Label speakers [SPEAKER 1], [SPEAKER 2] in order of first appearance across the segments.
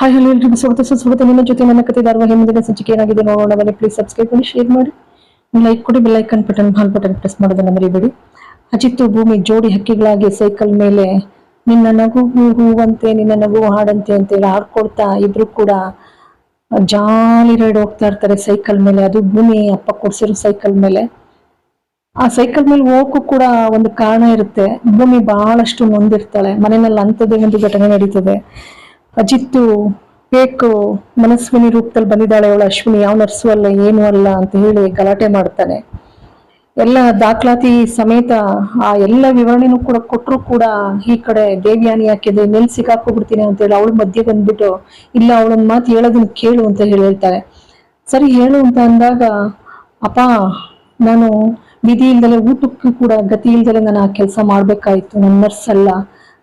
[SPEAKER 1] Hi hello ಎಲ್ರಿಗೂ ಸ್ವಾಗತ ಸುಸ್ವಾಗತ ನಿಮ್ಮ ಜೊತೆ ನನ್ನ ಕತೆ ಧಾರವಾಹಿ ಹಿಂದಿನ ಸಂಚಿಕೆ ಏನಾಗಿದೆ ನೋಡೋಣ. ಬನ್ನಿ ಪ್ಲೀಸ್ ಸಬ್ಸ್ಕ್ರೈಬ್ ಮಾಡಿ ಶೇರ್ ಮಾಡಿ. ಲೈಕ್ ಕೊಡಿ ಬೆಲ್ ಐಕನ್ ಬಟನ್ ಹಾಲ್ ಬಟನ್ ಪ್ರೆಸ್ ಮಾಡೋದನ್ನ ಮರಿಬೇಡಿ. ಅಜಿತ್ತು ಭೂಮಿ ಜೋಡಿ ಹಕ್ಕಿಗಳಾಗಿ ಸೈಕಲ್ ಮೇಲೆ ನಿನ್ನ ನಗು ಹೂವಂತೆ, ನಿನ್ನ ನಗು ಹಾಡಂತೆ ಅಂತೇಳಿ ಹಾಡ್ಕೊಡ್ತಾ ಇಬ್ರು ಕೂಡ ಜಾಲಿ ರೈಡ್ ಹೋಗ್ತಾ ಇರ್ತಾರೆ ಸೈಕಲ್ ಮೇಲೆ. ಅದು ಭೂಮಿ ಅಪ್ಪ ಕೊಡ್ಸಿರೋ ಸೈಕಲ್ ಮೇಲೆ. ಆ ಸೈಕಲ್ ಮೇಲೆ ಹೋಗಕ್ಕೂ ಕೂಡ ಒಂದು ಕಾರಣ ಇರುತ್ತೆ. ಭೂಮಿ ಬಹಳಷ್ಟು ನೊಂದಿರ್ತಾಳೆ ಮನೆಯಲ್ಲಿ ಅಂಥದ್ದೇ ಒಂದು ಘಟನೆ ನಡೀತದೆ. ಅಜಿತ್ತು ಬೇಕು ಮನಸ್ವಿನಿ ರೂಪದಲ್ಲಿ ಬಂದಿದ್ದಾಳೆ, ಅವಳು ಅಶ್ವಿನಿ, ಯಾವ ನರ್ಸು ಅಲ್ಲ, ಏನು ಅಲ್ಲ ಅಂತ ಹೇಳಿ ಗಲಾಟೆ ಮಾಡ್ತಾನೆ. ಎಲ್ಲ ದಾಖಲಾತಿ ಸಮೇತ ಆ ಎಲ್ಲ ವಿವರಣೆನೂ ಕೂಡ ಕೊಟ್ಟರು ಕೂಡ ಈ ಕಡೆ ದೇವ್ಯಾನಿ ಹಾಕಿದೆ ನೆಲ್ ಸಿಕ್ಕಾಕೋಗ್ಬಿಡ್ತೀನಿ ಅಂತ ಹೇಳಿ ಅವಳು ಮಧ್ಯೆ ಬಂದ್ಬಿಟ್ಟು, ಇಲ್ಲ, ಅವಳೊಂದ್ ಮಾತು ಹೇಳೋದನ್ನ ಕೇಳು ಅಂತ ಹೇಳಿ ಹೇಳ್ತಾರೆ. ಸರಿ, ಹೇಳು ಅಂತ ಅಂದಾಗ, ಅಪ್ಪ, ನಾನು ವಿಧಿ ಇಲ್ದಲೆ ಊಟಕ್ಕೂ ಕೂಡ ಗತಿ ಇಲ್ದಲೆ ನಾನು ಆ ಕೆಲಸ ಮಾಡ್ಬೇಕಾಯ್ತು ನನ್ನ ನರ್ಸ್ ಅಲ್ಲ.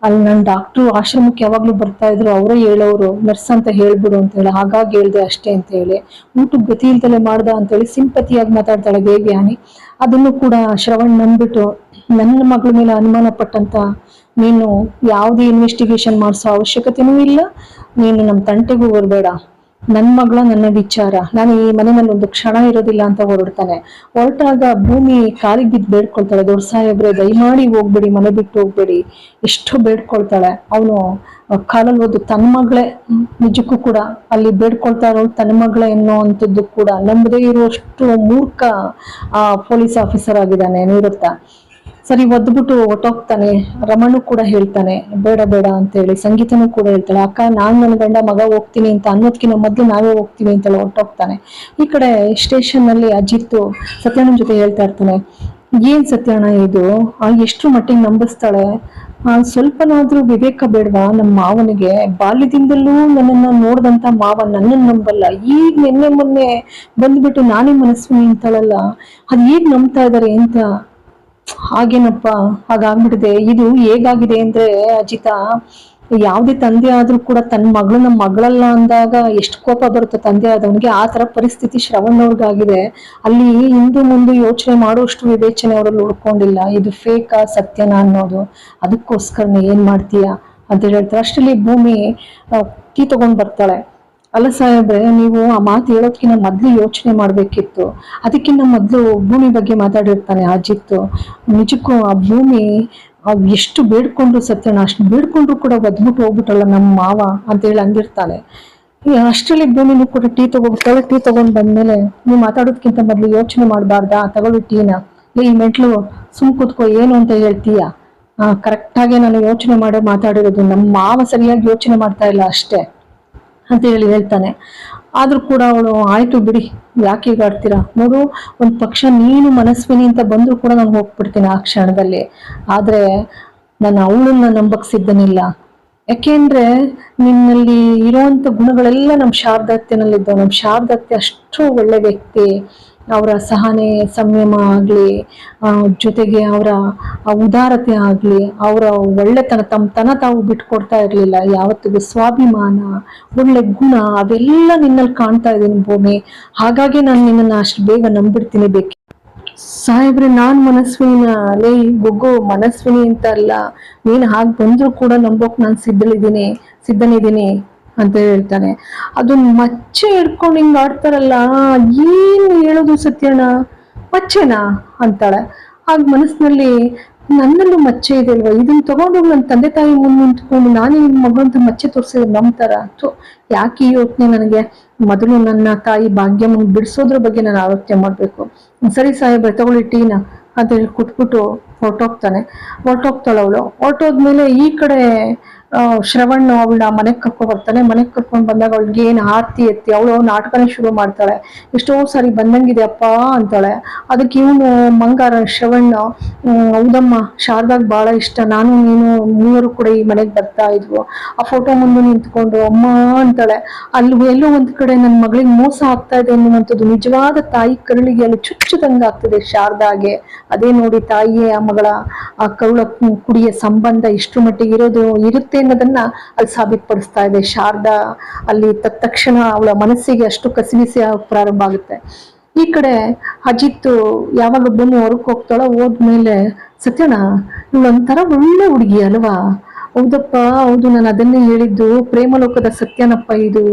[SPEAKER 1] ಅಲ್ಲಿ ನನ್ನ ಡಾಕ್ಟ್ರು ಆಶ್ರಮಕ್ಕೆ ಯಾವಾಗ್ಲೂ ಬರ್ತಾ ಇದ್ರು, ಅವರೇ ಹೇಳೋರು ನರ್ಸ್ ಅಂತ ಹೇಳ್ಬಿಡು ಅಂತ ಹೇಳಿ, ಹಾಗಾಗಿ ಹೇಳ್ದೆ ಅಷ್ಟೇ ಅಂತ ಹೇಳಿ. ಊಟಕ್ಕೆ ಗತಿ ಇಲ್ದಲೆ ಮಾಡ್ದ ಅಂತ ಹೇಳಿ ಸಿಂಪತಿಯಾಗಿ ಮಾತಾಡ್ತಾಳೆ ದೇವ್ಯಾನಿ ಅದನ್ನು ಕೂಡ ಶ್ರವಣ್ ನಂಬಿಟ್ಟು, ನನ್ನ ಮಗಳ ಮೇಲೆ ಅನುಮಾನ ಪಟ್ಟಂತ ನೀನು ಯಾವುದೇ ಇನ್ವೆಸ್ಟಿಗೇಷನ್ ಮಾಡಿಸೋ ಅವಶ್ಯಕತೆನೂ ಇಲ್ಲ, ನೀನು ನಮ್ಮ ತಂಟೆಗೂ ಬರಬೇಡ ನನ್ನ ಮಗಳ ನನ್ನ ವಿಚಾರ. ನಾನು ಈ ಮನೆಯಲ್ಲಿ ಒಂದು ಕ್ಷಣ ಇರೋದಿಲ್ಲ ಅಂತ ಹೊರಡ್ತಾನೆ. ಹೊರಟಾಗ ಭೂಮಿ ಕಾಲಿಗೆ ಬಿದ್ದು ಬೇಡ್ಕೊಳ್ತಾಳೆ. ದೊಡ್ಡ ಸಾಹೇಬ್ರೆ, ದಯಮಾಡಿ ಹೋಗ್ಬೇಡಿ, ಮನೆ ಬಿಟ್ಟು ಹೋಗ್ಬೇಡಿ. ಎಷ್ಟು ಬೇಡ್ಕೊಳ್ತಾಳೆ. ಅವನು ಕಾಲಲ್ಲಿ ಹೋದ ತನ್ನ ಮಗಳೇ. ನಿಜಕ್ಕೂ ಕೂಡ ಅಲ್ಲಿ ಬೇಡ್ಕೊಳ್ತಾ ಇರೋಳು ತನ್ನ ಮಗಳೇ ಅನ್ನೋ ಕೂಡ ನಂಬದೇ ಇರುವಷ್ಟು ಮೂರ್ಖ, ಆ ಪೊಲೀಸ್ ಆಫೀಸರ್ ಆಗಿದ್ದಾನೆ ನಿವೃತ್ತ ಸರಿ ಒದ್ಬಿಟ್ಟು ಹೊಟ್ಟೋಗ್ತಾನೆ ರಮಣು ಕೂಡ ಹೇಳ್ತಾನೆ, ಬೇಡ ಬೇಡ ಅಂತ ಹೇಳಿ ಸಂಗೀತನೂ ಕೂಡ ಹೇಳ್ತಾಳೆ, ಅಕ್ಕ, ನಾನ್ ನನ್ನ ಗಂಡ, ಮಗ ಹೋಗ್ತೀನಿ ಅಂತ ಅನ್ನೋದ್ಕಿಂತ ಮೊದ್ಲು ನಾವೇ ಹೋಗ್ತೀವಿ ಅಂತೇಳಿ ಹೊಟ್ಟೋಗ್ತಾನೆ ಈ ಕಡೆ ಸ್ಟೇಷನ್ನಲ್ಲಿ ಅಜಿತ್ತು ಸತ್ಯಾನಂದ್ ಜೊತೆ ಹೇಳ್ತಾ ಇರ್ತಾನೆ, ಏನ್ ಸತ್ಯಣ್ಣ ಇದು? ಎಷ್ಟು ಮಟ್ಟಿಗೆ ನಂಬಿಸ್ತಾಳೆ? ಸ್ವಲ್ಪನಾದ್ರೂ ವಿವೇಕ ಬೇಡವಾ ನಮ್ಮ ಮಾವನಿಗೆ? ಬಾಲ್ಯದಿಂದಲೂ ನನ್ನನ್ನ ನೋಡ್ದಂತ ಮಾವ ನನ್ನನ್ನು ನಂಬಲ್ಲ. ಈಗ ನಿನ್ನೆ ಮೊನ್ನೆ ಬಂದ್ಬಿಟ್ಟು ನಾನೇ ಮನಸ್ಸು ಅಂತಾಳಲ್ಲ. ಅದ್ ಈಗ ನಂಬ್ತಾ ಇದ್ದಾರೆ ಅಂತ ಹಾಗೇನಪ್ಪ? ಹಾಗಾಗ್ಬಿಟ್ಟಿದೆ. ಇದು ಹೇಗಾಗಿದೆ ಅಂದ್ರೆ ಅಜಿತ, ಯಾವುದೇ ತಂದೆ ಆದ್ರೂ ಕೂಡ ತನ್ನ ಮಗಳನ್ನ ಮಗಳಲ್ಲ ಅಂದಾಗ ಎಷ್ಟು ಕೋಪ ಬರುತ್ತೆ ತಂದೆ ಆದವನಿಗೆ. ಆ ತರ ಪರಿಸ್ಥಿತಿ ಶ್ರವಣ್ ಅವ್ರಿಗಾಗಿದೆ ಅಲ್ಲಿ ಹಿಂದೆ ಮುಂದೆ ಯೋಚನೆ ಮಾಡುವಷ್ಟು ವಿವೇಚನೆ ಅವರಲ್ಲಿ ಉಳ್ಕೊಂಡಿಲ್ಲ. ಇದು ಫೇಕಾ ಸತ್ಯನಾ ಅನ್ನೋದು. ಅದಕ್ಕೋಸ್ಕರನೇ ಏನ್ ಮಾಡ್ತೀಯಾ? ಅಂತ ಹೇಳ್ತಾರೆ. ಅಷ್ಟರಲ್ಲಿ ಭೂಮಿ ಕೀ ತಗೊಂಡ್ ಬರ್ತಾಳೆ. ಅಲ್ಲ ಸಾಹೇಬ್ರೆ, ನೀವು ಆ ಮಾತು ಹೇಳೋದ್ಕಿಂತ ಮೊದ್ಲು ಯೋಚನೆ ಮಾಡ್ಬೇಕಿತ್ತು. ಅದಕ್ಕಿಂತ ಮೊದ್ಲು ಭೂಮಿ ಬಗ್ಗೆ ಮಾತಾಡಿರ್ತಾನೆ ಅಜಿತ್ತು ನಿಜಕ್ಕೂ ಆ ಭೂಮಿ ಎಷ್ಟು ಬೇಡ್ಕೊಂಡ್ರು ಸತ್ಯನ ಅಷ್ಟು ಬೇಡ್ಕೊಂಡ್ರು ಕೂಡ ಒದ್ಬಿಟ್ಟು ಹೋಗ್ಬಿಟ್ಟಲ್ಲ ನಮ್ಮ ಮಾವ ಅಂತ ಹೇಳಿ ಅಂದಿರ್ತಾನೆ ಅಷ್ಟರಲ್ಲಿ ಭೂಮಿನೂ ಕೂಡ ಟೀ ತಗೋಬಿಡ್ತಾಳೆ ಟೀ ತಗೊಂಡ್ ಬಂದ್ಮೇಲೆ ನೀವು ಮಾತಾಡೋದ್ಕಿಂತ ಮೊದ್ಲು ಯೋಚನೆ ಮಾಡಬಾರ್ದಾ? ತಗೊಳ್ಳಿ ಟೀನ ಈ ಮೆಟ್ಲು ಸುಮ್ ಕೂತ್ಕೋ, ಏನು ಅಂತ ಹೇಳ್ತೀಯಾ? ಕರೆಕ್ಟಾಗಿ ನಾನು ಯೋಚನೆ ಮಾಡೋ, ಮಾತಾಡಿರೋದು ನಮ್ಮ ಮಾವ ಸರಿಯಾಗಿ ಯೋಚನೆ ಮಾಡ್ತಾ ಇಲ್ಲ ಅಷ್ಟೇ. ಅಂತ ಹೇಳಿ ಹೇಳ್ತಾನೆ. ಆದ್ರೂ ಕೂಡ ಅವಳು, ಆಯ್ತು ಬಿಡಿ, ಯಾಕೆ ಈಗ ಆಡ್ತೀರಾ? ನೋಡು, ಒಂದ್ ಪಕ್ಷ ನೀನು ಮನಸ್ವಿನಿ ಅಂತ ಬಂದ್ರು ಕೂಡ ನಾನು ಹೋಗ್ಬಿಡ್ತೀನಿ ಆ ಕ್ಷಣದಲ್ಲಿ. ಆದ್ರೆ ನಾನು ಅವಳನ್ನ ನಂಬಕ್ ಸಿದ್ಧನಿಲ್ಲ. ಯಾಕೆಂದ್ರೆ ನಿನ್ನಲ್ಲಿ ಇರುವಂತ ಗುಣಗಳೆಲ್ಲ ನಮ್ಮ ಶಾರದಾತ್ಯನಲ್ಲಿದ್ದವು. ನಮ್ಮ ಶಾರದಾತ್ಯ ಅಷ್ಟು ಒಳ್ಳೆ ವ್ಯಕ್ತಿ. ಅವರ ಸಹನೆ, ಸಂಯಮ ಆಗಲಿ ಜೊತೆಗೆ ಅವರ ಉದಾರತೆ ಆಗಲಿ, ಅವರ ಒಳ್ಳೆತನ ತಮ್ಮ ತನ ತಾವು ಬಿಟ್ಕೊಡ್ತಾ ಇರಲಿಲ್ಲ. ಯಾವತ್ತಿಗೂ ಸ್ವಾಭಿಮಾನ, ಒಳ್ಳೆ ಗುಣ ಅವೆಲ್ಲ ನಿನ್ನಲ್ಲಿ ಕಾಣ್ತಾ ಇದ್ದೀನಿ ಭೂಮಿ. ಹಾಗಾಗಿ ನಾನು ನಿನ್ನನ್ನು ಅಷ್ಟು ಬೇಗ ನಂಬಿಡ್ತೀನಿ ಬೇಕಿ. ಸಾಹೇಬ್ರೆ, ನಾನು ಮನಸ್ವಿನ, ಲೇ ಗುಗ್ಗು ಮನಸ್ವಿನಿ ಅಂತ ಅಲ್ಲ. ನೀನು ಹಾಗೆ ಬಂದರೂ ಕೂಡ ನಂಬೋಕೆ ನಾನು ಸಿದ್ಧಳಿದ್ದೀನಿ, ಸಿದ್ಧನಿದ್ದೀನಿ. ಅಂತ ಹೇಳ್ತಾನೆ. ಅದು ಮಚ್ಚೆ ಹಿಡ್ಕೊಂಡು ಹಿಂಗ್ ಆಡ್ತಾರಲ್ಲ ಏನು ಹೇಳೋದು ಸತ್ಯಣ್ಣ? ಮಚ್ಚೆನಾ? ಅಂತಾಳೆ. ಆಗ ಮನಸ್ಸಿನಲ್ಲಿ ನನ್ನಲ್ಲೂ ಮಚ್ಚೆ ಇದೆ ಅಲ್ವಾ? ಇದನ್ನ ತಗೊಂಡೋಗಿ ನನ್ನ ತಂದೆ ತಾಯಿ ಮುಂದೆ ನಿಂತ್ಕೊಂಡು ನಾನೇ ನಿಮ್ಮ ಮಗಳಂತ ಮಚ್ಚೆ ತೋರಿಸಿದ್ರೆ ನಂಬ್ತಾರ? ಥು, ಯಾಕೆ ಯೋಚನೆ ನನಗೆ? ಮೊದಲು ನನ್ನ ತಾಯಿ ಭಾಗ್ಯಮ್ಮನ ಬಿಡಿಸೋದ್ರ ಬಗ್ಗೆ ನಾನು ಆಲೋಚನೆ ಮಾಡಬೇಕು. ಸರಿ ಸಾಹೇಬ್ರೆ, ತಗೊಳ್ಳಿ ಟೀನ. ಅಂತ ಹೇಳಿ ಕುಟ್ಬಿಟ್ಟು ಹೊರಟೋಗ್ತಾನೆ. ಹೊರಟೋಗ್ತಾಳೆ ಅವಳು. ಹೊರಟೋದ್ಮೇಲೆ ಈ ಕಡೆ ಶ್ರವಣ್ಣ ಶ್ರವಣ್ ಅವಳ ಮನೆಗೆ ಕರ್ಕೊಂಡು ಬರ್ತಾನೆ. ಮನೆಗೆ ಕರ್ಕೊಂಡು ಬಂದಾಗ ಅವಳಿಗೆ ಏನು ಆರ್ತಿ, ಎತ್ತಿ, ಅವಳು ನಾಟಕನೇ ಶುರು ಮಾಡ್ತಾಳೆ. ಎಷ್ಟೋ ಸಾರಿ ಬಂದಂಗಿದೆ ಅಪ್ಪ ಅಂತಾಳೆ. ಅದಕ್ಕೆ ಇವನು ಮಂಗಾರ ಶ್ರವಣ್ಣ ಹೌದಮ್ಮ, ಶಾರದಾಗ ಬಹಳ ಇಷ್ಟ. ನಾನು, ನೀನು ಮೂವರು ಕೂಡ ಈ ಮನೆಗೆ ಬರ್ತಾ ಇದ್ವು. ಆ ಫೋಟೋ ಮುಂದೆ ನಿಂತ್ಕೊಂಡು, ಅಮ್ಮ ಅಂತಾಳೆ. ಅಲ್ಲಿ ಎಲ್ಲೋ ಒಂದ್ ಕಡೆ ನನ್ನ ಮಗಳಿಗೆ ಮೋಸ ಆಗ್ತಾ ಇದೆ ಅನ್ನುವಂಥದ್ದು ನಿಜವಾದ ತಾಯಿ ಕರುಳಿಗೆ ಅಲ್ಲಿ ಚುಚ್ಚದಂಗ ಆಗ್ತದೆ ಶಾರದಾಗೆ. ಅದೇ ನೋಡಿ ತಾಯಿಯೇ ಆ ಮಗಳ, ಆ ಕರುಳ ಕುಡಿಯ ಸಂಬಂಧ ಇಷ್ಟು ಮಟ್ಟಿಗೆ ಇರೋದು ಇರುತ್ತೆ ಅನ್ನೋದನ್ನ ಅಲ್ಲಿ ಸಾಬೀತುಪಡಿಸ್ತಾ ಇದೆ. ಶಾರದಾ ಅಲ್ಲಿ ತತ್ಕ್ಷಣ ಅವಳ ಮನಸ್ಸಿಗೆ ಅಷ್ಟು ಕಸಿವಿಸಿ ಪ್ರಾರಂಭ ಆಗುತ್ತೆ. ಈ ಕಡೆ ಅಜಿತ್ ಯಾವಾಗ ಬಂದು ಹೊರಗೆ ಹೋಗ್ತಾಳೋ ಹೋದ್ಮೇಲೆ ಸತ್ಯನಾ ಇವಳೊಂಥರ ಒಳ್ಳೆ ಹುಡುಗಿ ಅಲ್ವಾ? ಹೌದಪ್ಪ, ಹೌದು, ನಾನು ಅದನ್ನೇ ಹೇಳಿದ್ದು. ಪ್ರೇಮಲೋಕದ ಸತ್ಯನಪ್ಪ ಇದು.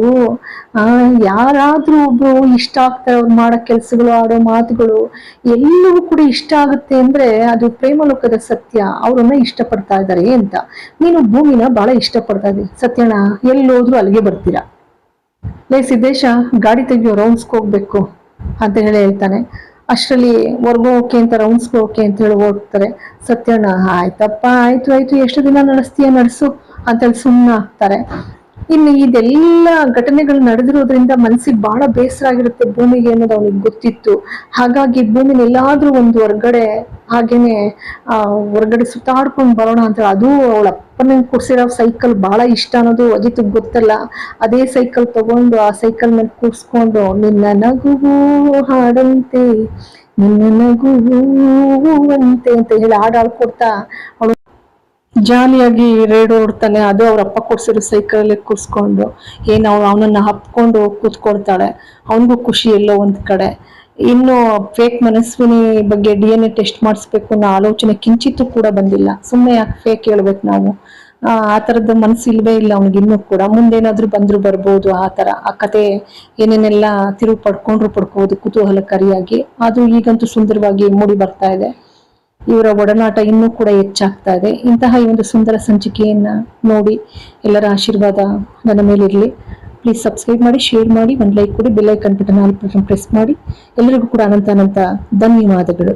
[SPEAKER 1] ಆ, ಯಾರಾದ್ರೂ ಒಬ್ರು ಇಷ್ಟ ಆಗ್ತಾರೆ ಅವ್ರು ಮಾಡೋ ಕೆಲಸಗಳು, ಆಡೋ ಮಾತುಗಳು, ಎಲ್ಲವೂ ಕೂಡ ಇಷ್ಟ ಆಗುತ್ತೆ ಅಂದ್ರೆ ಅದು ಪ್ರೇಮಲೋಕದ ಸತ್ಯ. ಅವ್ರನ್ನ ಇಷ್ಟಪಡ್ತಾ ಇದ್ದಾರೆ ಅಂತ. ನೀನು ಭೂಮಿನ ಬಹಳ ಇಷ್ಟಪಡ್ತಾ ಇದ್ದೀನಿ ಸತ್ಯಣ್ಣ, ಎಲ್ಲೋದ್ರೂ ಅಲ್ಲಿಗೆ ಬರ್ತೀರಾ? ಲೇ ಸಿದ್ದೇಶ, ಗಾಡಿ ತೆಗಿಯೋ ರೌಂಡ್ಸ್ಗೆ ಹೋಗ್ಬೇಕು ಅಂತ ಹೇಳಿ ಹೇಳ್ತಾನೆ. ಅಷ್ಟರಲ್ಲಿ ಹೊರ್ಗೋಕೆ ಅಂತ ರೌಂಡ್ಸ್ ಹೋಗಕ್ಕೆ ಅಂತ ಹೇಳಿ ಹೋಗ್ತಾರೆ ಸತ್ಯಣ್ಣ, ಆಯ್ತಪ್ಪ, ಆಯ್ತು ಆಯ್ತು, ಎಷ್ಟು ದಿನ ನಡೆಸ್ತೀಯ, ನಡೆಸು ಅಂತೇಳಿ ಸುಮ್ಮನೆ ಆಗ್ತಾರೆ. ಇನ್ನು ಇದೆಲ್ಲ ಘಟನೆಗಳು ನಡೆದಿರೋದ್ರಿಂದ ಮನ್ಸಿಗೆ ಬಹಳ ಬೇಸರ ಆಗಿರುತ್ತೆ ಭೂಮಿಗೆ ಅನ್ನೋದು ಅವನಿಗೆ ಗೊತ್ತಿತ್ತು. ಹಾಗಾಗಿ ಭೂಮಿನ ಎಲ್ಲಾದ್ರೂ ಒಂದು ಹೊರ್ಗಡೆ ಹಾಗೇನೆ, ಆ, ಹೊರ್ಗಡೆ ಸುತ್ತಾಡ್ಕೊಂಡು ಬರೋಣ ಅಂತ ಅದು ಅವಳ ಅಪ್ಪನ ಕೊಡ್ಸಿರೋ ಸೈಕಲ್ ಬಹಳ ಇಷ್ಟ ಅನ್ನೋದು ಅಜಿತ್ ಗೊತ್ತಲ್ಲ. ಅದೇ ಸೈಕಲ್ ತಗೊಂಡು ಆ ಸೈಕಲ್ ಮೇಲೆ ಕೂರ್ಸ್ಕೊಂಡು, ನಿನ್ನ ನಗುವು ಹಾಡಂತೆ, ನಿನ್ನ ನಗುವಂತೆ ಅಂತ ಹೇಳಿ ಹಾಡು ಹಾಡ್ಕೊಡ್ತಾ ಅವಳು ಜಾಲಿಯಾಗಿ ರೇಡ್ ಓಡ್ತಾನೆ, ಅದು ಅವ್ರ ಅಪ್ಪ ಕೊಡ್ಸಿರೋ ಸೈಕಲಲ್ಲಿ ಕೂರಿಸ್ಕೊಂಡು, ಏನು ಅವ್ನು ಅವನನ್ನ ಹಪ್ಕೊಂಡು ಕೂತ್ಕೊಳ್ತಾಳೆ. ಅವನಿಗೂ ಖುಷಿ ಎಲ್ಲೋ ಒಂದು ಕಡೆ. ಇನ್ನು ಫೇಕ್ ಮನಸ್ವಿನಿ ಬಗ್ಗೆ ಡಿ ಎನ್ ಎ ಟೆಸ್ಟ್ ಮಾಡಿಸ್ಬೇಕು ಅನ್ನೋ ಆಲೋಚನೆ ಕಿಂಚಿತ್ತೂ ಕೂಡ ಬಂದಿಲ್ಲ. ಸುಮ್ಮನೆ ಯಾಕೆ ಫೇಕ್ ಹೇಳ್ಬೇಕು ನಾವು? ಆ ಥರದ ಮನಸ್ಸು ಇಲ್ವೇ ಇಲ್ಲ ಅವ್ನಿಗೆ ಇನ್ನೂ ಕೂಡ. ಮುಂದೇನಾದರೂ ಬಂದ್ರು ಬರ್ಬೋದು ಆ ಥರ. ಆ ಕತೆ ಏನೇನೆಲ್ಲ ತಿರುವು ಪಡ್ಕೊಂಡ್ರು ಪಡ್ಕೋಬೋದು ಕುತೂಹಲಕಾರಿಯಾಗಿ. ಅದು ಈಗಂತೂ ಸುಂದರವಾಗಿ ಮೂಡಿ ಬರ್ತಾ ಇದೆ. ಇವರ ಒಡನಾಟ ಇನ್ನೂ ಕೂಡ ಹೆಚ್ಚಾಗ್ತಾ ಇದೆ. ಇಂತಹ ಈ ಒಂದು ಸುಂದರ ಸಂಚಿಕೆಯನ್ನ ನೋಡಿ ಎಲ್ಲರ ಆಶೀರ್ವಾದ ನನ್ನ ಮೇಲಿರಲಿ ಪ್ಲೀಸ್ ಸಬ್ಸ್ಕ್ರೈಬ್ ಮಾಡಿ ಶೇರ್ ಮಾಡಿ, ಒಂದು ಲೈಕ್ ಕೊಡಿ bell icon button button press ಮಾಡಿ. ಎಲ್ಲರಿಗೂ ಕೂಡ ಅನಂತ ಅನಂತ ಧನ್ಯವಾದಗಳು.